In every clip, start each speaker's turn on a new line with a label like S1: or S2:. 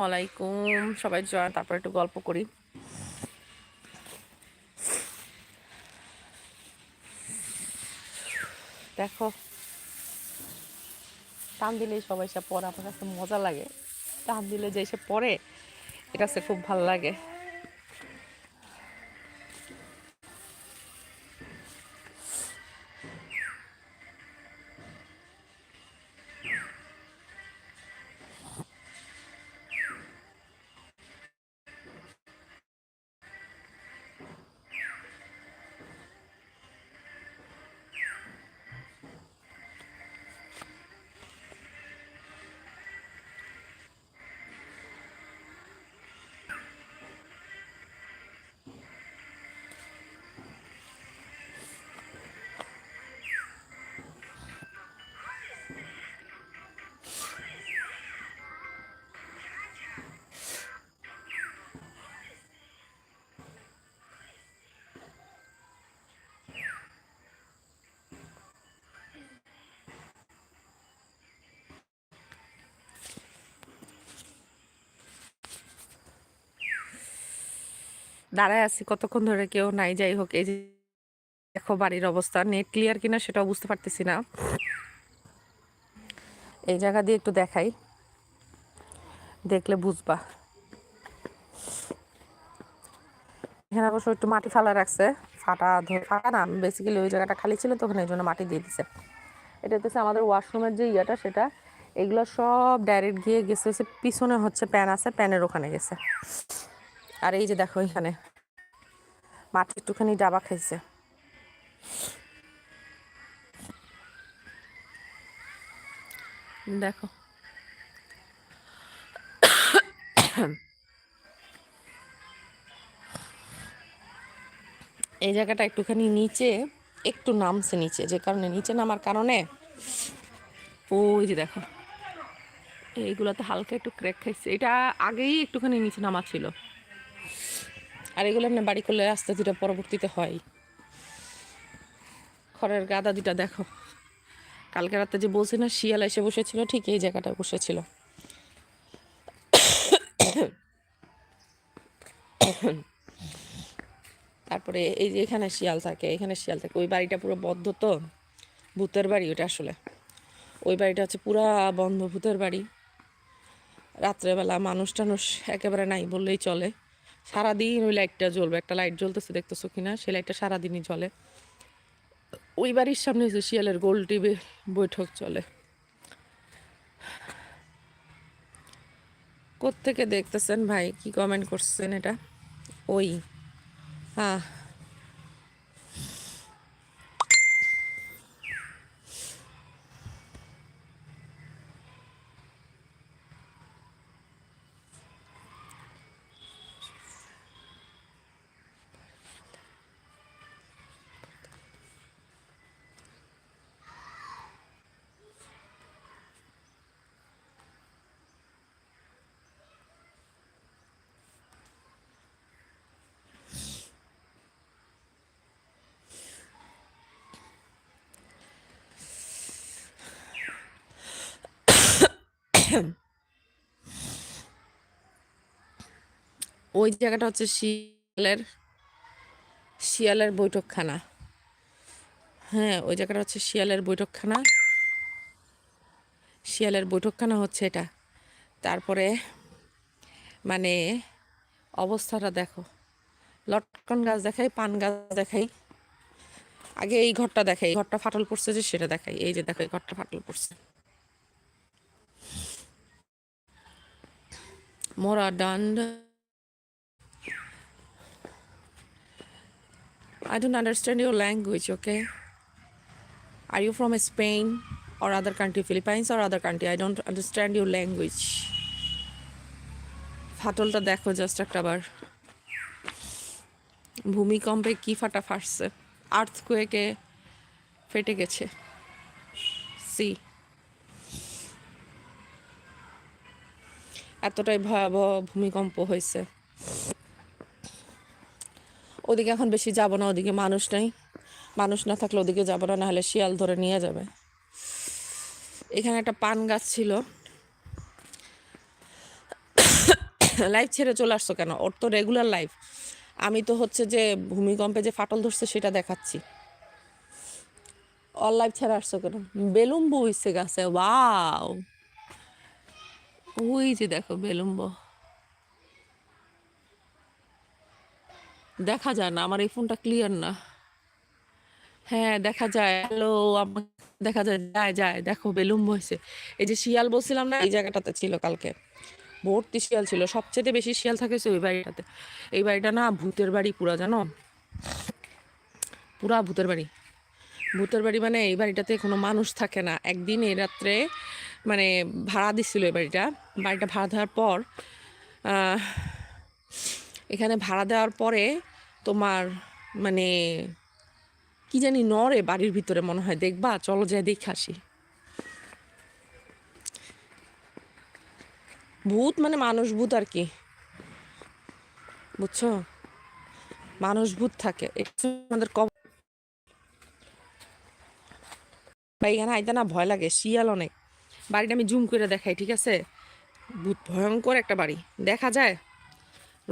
S1: ওয়ালাইকুম, সবাই জয়, তারপর একটু গল্প করি। দেখো, টান দিলেই সবাই সে পরে আমার কাছে মজা লাগে। টান দিলে যে সে পড়ে, এটা সে খুব ভালো লাগে। দাঁড়ায় আছি। কতক্ষণ ধরে কেউ নাই, যাই হোক, এই যে দেখো বাড়ির অবস্থা। নেট ক্লিয়ার কিনা সেটাও বুঝতে পারতেছি না। এই জায়গা দিয়ে একটু দেখাই। দেখলে বুঝবা। এখানে অবশ্য একটু মাটি ফালা রাখছে। ফাটা ফাটা না বেসিক্যালি ওই জায়গাটা খালি ছিল তো, ওখানে এই জন্য মাটি দিয়ে দিছে। এটা হচ্ছে আমাদের ওয়াশরুমের যে ইয়েটা, সেটা, এগুলো সব ডাইরেক্ট গিয়ে গেছে পিছনে হচ্ছে প্যান আছে, প্যানের ওখানে গেছে। আর এই যে দেখো এখানে মাটি একটুখানি ডাবা খাইছে। দেখো। এই জায়গাটা একটুখানি নিচে, একটু নামছে নিচে, যে কারণে নিচে নামার কারণে ওই যে দেখো, এইগুলোতে হালকা একটু ক্র্যাক খাইছে। এটা আগেই একটুখানি নিচে নামা ছিল। আর এগুলো এমনি বাড়ি করলে আস্তে ধীরে পরবর্তীতে হয়। খড়ের গাদা দুটা দেখো। কালকে রাতে যে বলছি না, শিয়াল এসে বসেছিল, ঠিক এই জায়গাটায় বসেছিল। তারপরে এই যে এখানে শিয়াল থাকে, এখানে শিয়াল থাকে। ওই বাড়িটা পুরো বদ্ধ তো, ভূতের বাড়ি ওটা আসলে। ওই বাড়িটা হচ্ছে পুরা বন্ধ ভূতের বাড়ি। রাত্রেবেলা মানুষ টানুষ একেবারে নাই বললেই চলে। সারাদিন ওই লাইটটা জ্বলবে। একটা লাইট জ্বলতেছে, দেখতেছো কিনা? সেই লাইটটা সারাদিনই জ্বলে। ওই বাড়ির সামনে যে শিয়ালের গোল টিভি বৈঠক চলে। কোত্থেকে দেখতেছেন ভাই? কি কমেন্ট করছেন এটা? ওই। হ্যাঁ ওই জায়গাটা হচ্ছে শিয়ালের শিয়ালের বৈঠকখানা। হ্যাঁ ওই জায়গাটা হচ্ছে শিয়ালের বৈঠকখানা। শিয়ালের বৈঠকখানা হচ্ছে এটা। তারপরে মানে অবস্থাটা দেখো। লটকন গাছ দেখাই, পান গাছ দেখাই। আগে এই ঘরটা দেখাই ঘরটা ফাটল পড়ছে যে সেটা দেখাই। এই যে দেখো, এই ঘরটা ফাটল পড়ছে। ডান্ড I don't understand your language, okay? Are you from Spain or other country, Philippines or other country? I don't understand your language. ফাটলটা দেখো জাস্ট একটা বার ভূমিকম্পে কি ফাটা ফাটছে আর্থকুয়েকে ফেটে গেছে সি এতটাই ভয়াবহ ভূমিকম্প হয়েছে। ওদিকে এখন বেশি যাব না, ওদিকে মানুষ নেই। মানুষ না থাকলে ওদিকে যাব না, নাহলে শিয়াল ধরে নিয়ে যাবে। এখানে একটা পান গাছ ছিল। লাইফ ছেড়ে চলে আসছো কেন? ওর তো রেগুলার লাইফ আমি তো হচ্ছে যে ভূমিকম্পে যে ফাটল ধরছে সেটা দেখাচ্ছি। অল লাইফ ছেড়ে আসছো কেন? বেলুম্ব হইছে গাছে ওয়াও ওই যে দেখো বেলুম্ব। দেখা যায় না, আমার এই ফোনটা ক্লিয়ার না। হ্যাঁ দেখা যায়। হ্যালো দেখা যায় যায় যায়। দেখো বেলুম্ব হয়েছে। এই যে শিয়াল বলছিলাম না, এই জায়গাটাতে ছিল কালকে। ভর্তি শিয়াল ছিল। সবচেয়ে বেশি শিয়াল থাকে ওই বাড়িটাতে। এই বাড়িটা না ভূতের বাড়ি পুরা, জানো? পুরা ভূতের বাড়ি। ভূতের বাড়ি মানে এই বাড়িটাতে কোনো মানুষ থাকে না। একদিন এই রাত্রে মানে ভাড়া দিচ্ছিল এই বাড়িটা। বাড়িটা ভাড়া দেওয়ার পর এখানে ভাড়া দেওয়ার পরে তোমার মানে কি জানি নরে বাড়ির ভিতরে মনে হয়। দেখবা, চলো যাই দেখে আসি। ভূত মানে মানুষ ভূত আর কি। বুঝছ? মানুষ ভূত থাকে। আমাদের কব এখানে আইতে না ভয় লাগে, শিয়াল অনেক। বাড়িটা আমি জুম করে দেখাই, ঠিক আছে? ভূত, ভয়ঙ্কর একটা বাড়ি। দেখা যায়?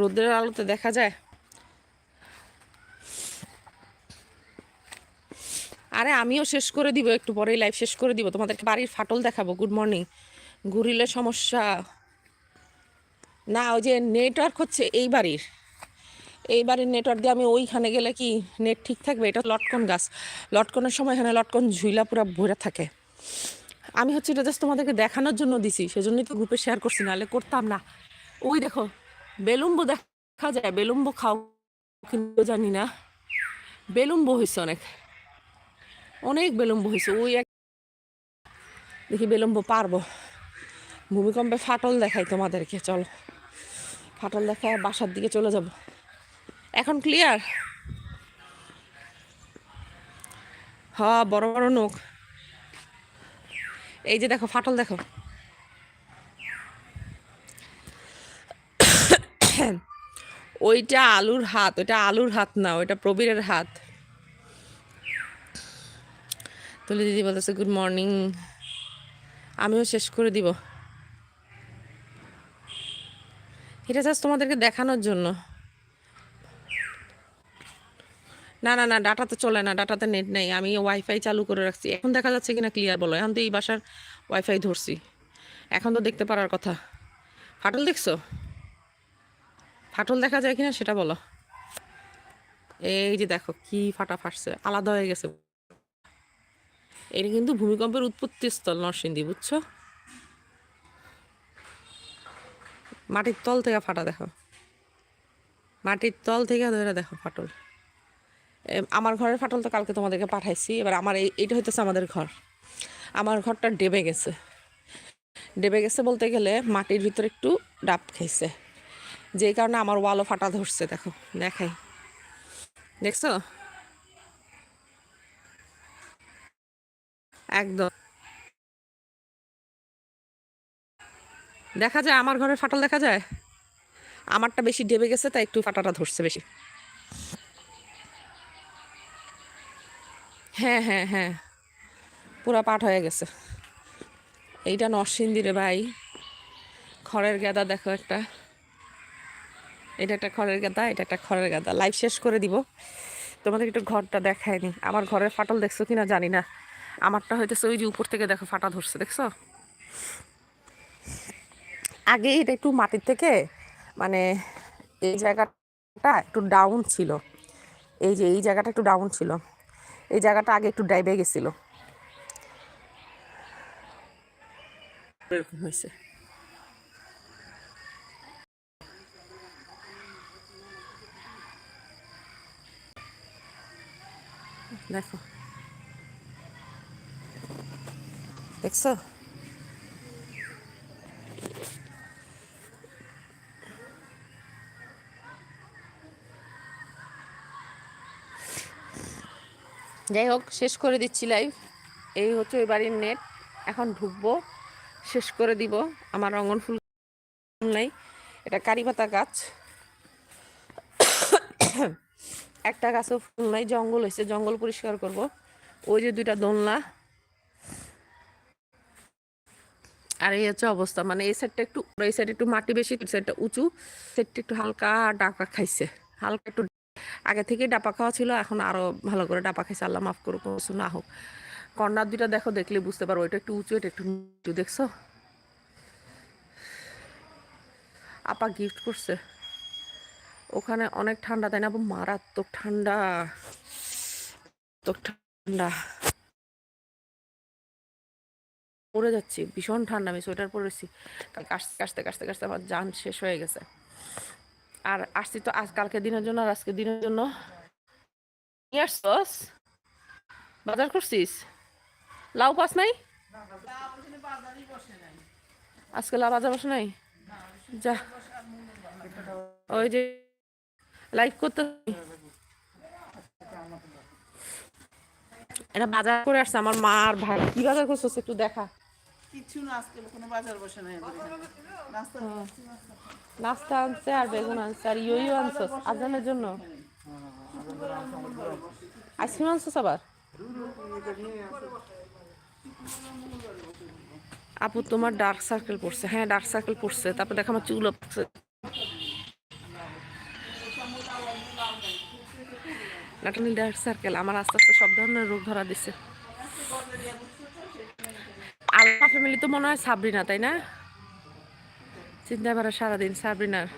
S1: রোদ্রের আলোতে দেখা যায়? আরে আমিও শেষ করে দিব, একটু পরেই লাইভ শেষ করে দিব। তোমাদেরকে বাড়ির ফাটল দেখাবো গুড মর্নিং ঘুরিলে সমস্যা। না, ওই যে নেটওয়ার্ক হচ্ছে এই বাড়ির। এই বাড়ির নেটওয়ার্ক দিয়ে আমি ওইখানে গেলে কি নেট ঠিক থাকবে? এটা লটকন গাছ। লটকনের সময় এখানে লটকন ঝুইলা পুরো ভরে থাকে। আমি হচ্ছে এটা জাস্ট তোমাদেরকে দেখানোর জন্য দিছি, সেজন্যই তো গ্রুপে শেয়ার করছি, নাহলে করতাম না। ওই দেখো, বেলুম্ব দেখা যায়, বেলুম্ব খাও কিন্তু জানি না। বেলুম্ব হয়েছে অনেক। অনেক বেলুম্ব হয়েছে ওই এক দেখি বেলুম্ব পারব। ভূমিকম্পে ফাটল দেখাই তোমাদেরকে, চলো। ফাটল দেখায় বাসার দিকে চলে যাব। এখন ক্লিয়ার হ বড় বড় নখ। এই যে দেখো, ফাটল দেখো। ওইটা আলুর হাত, ওইটা আলুর হাত না, ওইটা প্রবীরের হাত। তুলে দিদি বলতেছে গুড মর্নিং আমিও শেষ করে দিব। এটা জাস্ট তোমাদেরকে দেখানোর জন্য। না না না ডাটাতে চলে না ডাটাতে নেট নেই। আমি ওয়াইফাই চালু করে রাখছি। এখন দেখা যাচ্ছে কিনা ক্লিয়ার বলো। এখন তো এই বাসার ওয়াইফাই ধরছি। এখন তো দেখতে পারার কথা। ফাটল দেখছ? ফাটল দেখা যায় কিনা সেটা বলো। এই যে দেখো কি ফাটা ফাটছে। আলাদা হয়ে গেছে। এটা কিন্তু ভূমিকম্পের উৎপত্তি স্থল নরসিংদী, বুঝছ? মাটির তল থেকে ফাটা দেখো। মাটির তল থেকে ধরে দেখো ফাটল। আমার ঘরের ফাটল তো কালকে তোমাদেরকে পাঠাইছি, এবার আমার এই এইটা হইতেছে আমাদের ঘর। আমার ঘরটা ডেবে গেছে। ডেবে গেছে বলতে গেলে মাটির ভিতরে একটু ডাব খাইছে। যেই কারণে আমার ওয়ালও ফাটা ধরছে, দেখো, দেখাই। দেখছ? একদম। দেখা যায়, আমার ঘরের ফাটল দেখা যায়? আমারটা বেশি ডেবে গেছে, তাই একটু ফাটাটা ধরছে বেশি। হ্যাঁ হ্যাঁ হ্যাঁ। পুরা পাট হয়ে গেছে। এইটা নরসিংদী রে ভাই। খড়ের গাদা, দেখো একটা। এটা একটা খড়ের গাদা, এটা একটা খড়ের গাদা। লাইভ শেষ করে দিব। তোমাদের একটু ঘরটা দেখায়নি। আমার ঘরের ফাটল দেখছ কি না জানি না। আমারটা হইতেছে ওই যে উপর থেকে দেখো ফাটা ধরছে, দেখছ? আগে এটা একটু মাটির থেকে মানে এই জায়গাটা একটু ডাউন ছিল। এই যে এই জায়গাটা একটু ডাউন ছিল। এই জায়গাটা আগে একটু ডাইবে গেছিল। এরকম হয়েছে। দেখো। দেখছ? যাই হোক, শেষ করে দিচ্ছি লাইভ এই হচ্ছে ওই বাড়ির নেট এখন ঢুকবো, শেষ করে দিব। আমার রঙন ফুল নাই। এটা কারি পাতা গাছ। একটা গাছও ফুল নাই, জঙ্গল হয়েছে। জঙ্গল পরিষ্কার করব। ওই যে দুইটা দোলনা। আর এই হচ্ছে অবস্থা। মানে এই সাইডটা একটু, এই সাইডে একটু মাটি বেশি সাইডটা উঁচু। সাইডটা একটু হালকা ডাকা খাইছে। হালকা একটু আগে থেকে ডাপা খাওয়া ছিল, এখন আরও ভালো করে ডাপা খাইছে, আল্লাহ মাফ করুক, কিছু না হোক। কর্নার দুইটা দেখো দেখলে বুঝতে পারো ওইটা একটু উঁচু, এটা একটু নিচু, দেখছ? আপা গিফট করছে। ওখানে অনেক ঠান্ডা, তাই না? মারাত্মক ঠান্ডা। মারাত্মক ঠান্ডা। পড়ে যাচ্ছি, ভীষণ ঠান্ডা আমি সোয়েটার পরেছি। আসতে কাশতে কাশতে কাশতে আমার জান শেষ হয়ে গেছে। আর আসছি তো আজ কালকে দিনের জন্য আর আজকে দিনের জন্য। নিয়ে আসছস বাজার করছিস? লাউ পাস নাই? আজকে লাউ বাজার বসে নাই? যা ওই যে লাইভ করতে এটা বাজার করে আসছে আমার মা আর ভাই। কি বাজার করছিস একটু দেখা?
S2: কিচ্ছু না আজকে কোনো বাজার বসে নাই। নাস্তা
S1: নাস্তা আনছে আর বেগুন আনছে আর ইয়ো আনছস আজানের জন্য। আইসক্রিম আনছস আবার আপু, তোমার ডার্ক সার্কেল পড়ছে। হ্যাঁ ডার্ক সার্কেল পড়ছে। তারপর দেখো আমার চুল পড়ছে। নাটনি ডার্ক সার্কেল আমার আস্তে আস্তে সব ধরনের রোগ ধরা দিছে। আলফা ফ্যামিলি তো মনে হয় সাবরিনা, তাই না? চিন্তা করে সারাদিন সাবরিনার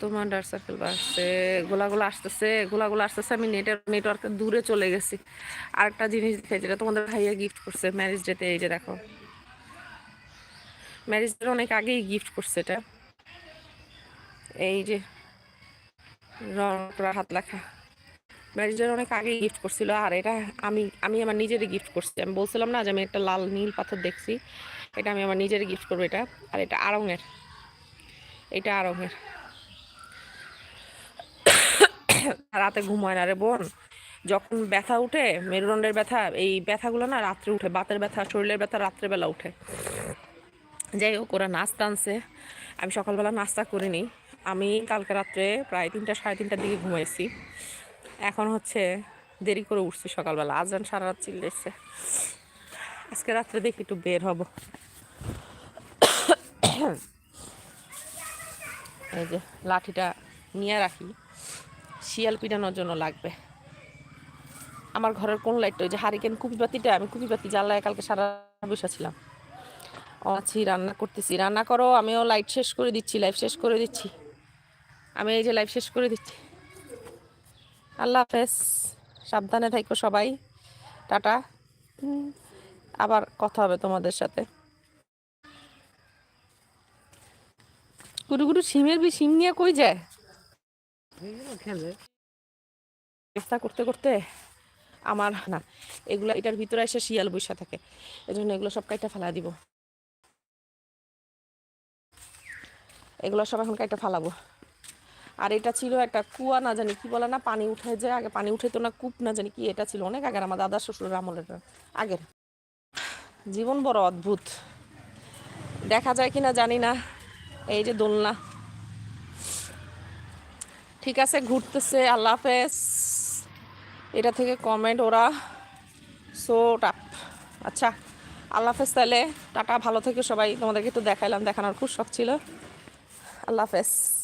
S1: তোমার সার্কেল বাড়ছে গোলাগুলো আসতেছে গোলাগুলো আসতেছে, আমি নেটের নেটওয়ার্কের দূরে চলে গেছি। আরেকটা জিনিস দেখে যেটা তোমাদের ভাইয়া গিফট করছে ম্যারেজ ডেতে এই যে দেখো। ম্যারেজ ডের অনেক আগেই গিফট করছে এটা। এই যে রং, করা, হাত লেখা। ম্যারেজের অনেক আগেই গিফট করছিল, আর এটা আমি আমি আমার নিজেরই গিফট করছি। আমি বলছিলাম না যে আমি একটা লাল নীল পাথর দেখছি। এটা আমি আমার নিজের গিফট করব এটা, আর এটা আড়ঙের। এটা আড়ঙের। রাতে ঘুমায় না রে বোন। যখন ব্যথা উঠে, মেরুদণ্ডের ব্যথা, এই ব্যথাগুলো না রাত্রে উঠে, বাতের ব্যথা, শরীরের ব্যথা রাত্রেবেলা উঠে। যাই হোক, ওরা নাস্তা আনছে। আমি সকালবেলা নাস্তা করিনি। আমি কালকে রাত্রে প্রায় তিনটা, সাড়ে তিনটার দিকে ঘুমাইছি। এখন হচ্ছে দেরি করে উঠছি সকালবেলা। আজান সারা রাত চিল্লেছে আজকে রাত্রে দেখি একটু বের হব। এই যে লাঠিটা নিয়ে রাখি। শিয়াল পিটানোর জন্য লাগবে। আমার ঘরের কোন লাইটটা ওই যে হারিকেন কুপিবাতিটা আমি কুপিবাতি জ্বালায় কালকে সারা বসেছিলাম আছি, রান্না করতেছি। রান্না করো, আমিও লাইট শেষ করে দিচ্ছি লাইভ শেষ করে দিচ্ছি। আমি এই যে লাইভ শেষ করে দিচ্ছি। আল্লাহ হাফেজ। সাবধানে থাকো সবাই। টাটা। আবার কথা হবে তোমাদের সাথে। গুরু গুরু সিমের বি সিম নিয়ে কই যায়? চেষ্টা করতে করতে আমার না, এগুলো এটার ভিতরে এসে শিয়াল বৈশা থাকে। এই জন্য এগুলো সব কাইটা ফেলা দিব। এগুলো সব এখন কাইটা ফালাবো। আর এটা ছিল একটা কুয়া না জানি কি বলে না, পানি উঠে যায় আগে পানি উঠে তো না, কূপ না জানি কি এটা ছিল। অনেক আগের আমার দাদা শ্বশুরের আমলের আগের। জীবন বড় অদ্ভুত। দেখা যায় কিনা জানি না। এই যে দোলনা। ঠিক আছে, ঘুরতেছে, আল্লাহ হাফেজ। এটা থেকে কমেন্ট ওরা। সো টাপ আচ্ছা আল্লাহ হাফেজ তাহলে, টাটা, ভালো থেকে সবাই। তোমাদেরকে একটু দেখাইলাম, দেখানোর খুব শখ ছিল। আল্লাহ হাফেজ।